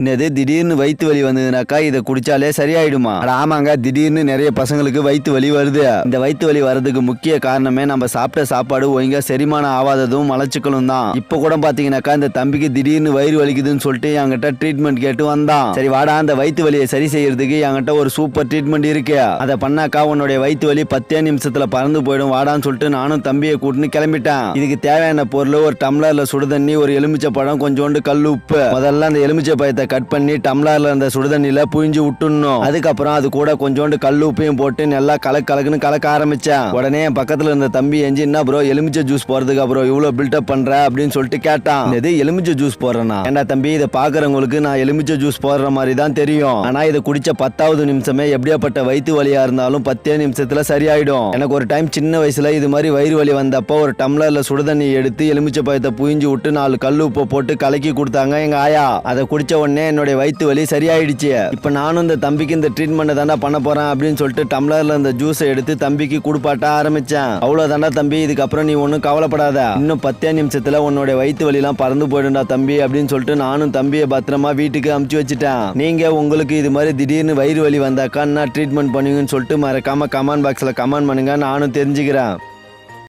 என்னது? திடீர்னு வயிற்று வலி வந்ததுனாக்கா இதை குடிச்சாலே சரியாயிடுமா? அட ஆமாங்க திடீர்னு நிறைய பசங்களுக்கு வயிற்று வலி வருது. இந்த வயிற்று வலி வர்றதுக்கு முக்கிய காரணமே நம்ம சாப்பிட்ட சாப்பாடு ஒழுங்கா செரிமானம் ஆகாததும் மலச்சிக்கலும் தான். இப்போ கூட பாத்தீங்கன்னாக்கா இந்த தம்பிக்கு திடீர்னு வயிறு வலிக்குதுன்னு சொல்லிட்டு என்கிட்ட ட்ரீட்மெண்ட் கேட்டு வந்தான். சரி வாடா அந்த வயிற்று வலியை சரி செய்யறதுக்கு என்கிட்ட ஒரு சூப்பர் ட்ரீட்மெண்ட் இருக்கு. அதை பண்ணாக்கா உன்னுடைய வயிற்று வலி பத்தே நிமிஷத்துல பறந்து போயிடும் வாடான்னு சொல்லிட்டு நானும் தம்பியை கூட்டின்னு கிளம்பிட்டேன். இதுக்கு தேவையான பொருள் ஒரு டம்ளர்ல சுடுதண்ணி ஒரு எலுமிச்சை பழம் கொஞ்சோண்டு கல் உப்பு. முதல்ல அந்த எலுமிச்சை பழத்தை கட் பண்ணி டம்ளரில் இருந்த சுடுதண்ணியில் புழிஞ்சு விட்டுணும் அதுக்கப்புறம் அது கூட கொஞ்சோண்டு கல் உப்பையும் போட்டு நல்லா கலக்கு கலக்குன்னு கலக்க ஆரம்பித்தேன் உடனே என் இருந்த தம்பி எஞ்சி என்ன ப்ரோ எலுமிச்சை ஜூஸ் போகிறதுக்கு அப்புறம் இவ்வளோ பில்டப் பண்ற? அப்படின்னு சொல்லிட்டு கேட்டான். இது எலுமிச்சை ஜூஸ் போடுறேன்னா? ஏண்டா தம்பி இதை பார்க்குறவங்களுக்கு நான் எலுமிச்சை ஜூஸ் போடுற மாதிரி தான் தெரியும். ஆனால் இதை குடித்த பத்தாவது நிமிஷமே எப்படியாப்பட்ட வயிற்று வலியாக இருந்தாலும் பத்தே நிமிஷத்தில் சரியாயிடும். எனக்கு ஒரு டைம் சின்ன வயசில் இது மாதிரி வயிறு வலி வந்தப்போ ஒரு டம்ளரில் சுடுதண்ணி எடுத்து எலுமிச்சை பழத்தை புழிஞ்சு விட்டு நாலு கல் உப்பை போட்டு கலக்கி கொடுத்தாங்க எங்கள் ஆயா. அதை குடித்த உடனே என்னுடைய வயிற்று வலி சரியாயிடுச்சு. இப்போ நானும் இந்த தம்பிக்கு இந்த ட்ரீட்மெண்ட் தாண்டா பண்ண போறேன் அப்படின்னு சொல்லிட்டு டம்ளர்ல இந்த ஜூஸை எடுத்து தம்பிக்கு குடுப்பாட்ட ஆரம்பிச்சேன். அவ்வளவுதாண்டா தம்பி இதுக்கப்புறம் நீ ஒன்றும் கவலைப்படாத. இன்னும் பத்தே நிமிஷத்தில் உன்னோட வயிற்று வலிலாம் பறந்து போயிடும்டா தம்பி அப்படின்னு சொல்லிட்டு நானும் தம்பியை பத்திரமா வீட்டுக்கு அமுச்சு வச்சுட்டேன். நீங்க உங்களுக்கு இது மாதிரி திடீர்னு வயிறு வலி வந்தாக்கா என்ன ட்ரீட்மெண்ட் பண்ணுவீங்கன்னு சொல்லிட்டு மறக்காம கமெண்ட் பாக்ஸில் கமெண்ட் பண்ணுங்க நானும் தெரிஞ்சுக்கிறேன்.